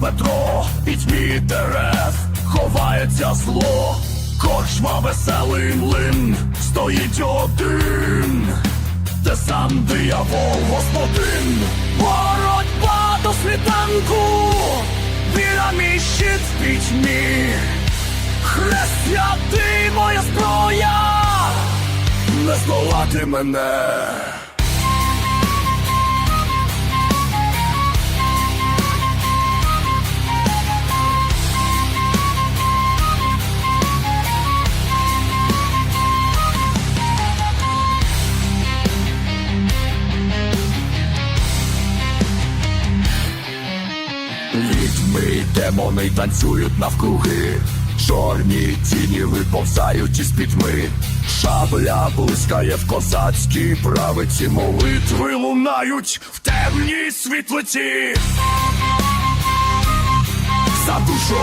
Петро, пітьмі дерев, ховається зло, корчма веселий млин, стоїть один, де сам диявол господин, боротьба до світанку, біля мій щит в пітьмі, хрест святий моя зброя, не здолати мене. Й демони танцюють навкруги, чорні тіні виповзають із пітьми, шабля блискає в козацькій правиці, молитви лунають в темній світлиці. За душу,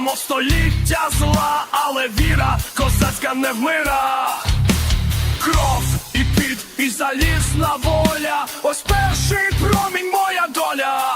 мов століття зла, але віра козацька не вмира. Кров і під, і залізна воля. Ось перший промінь моя доля.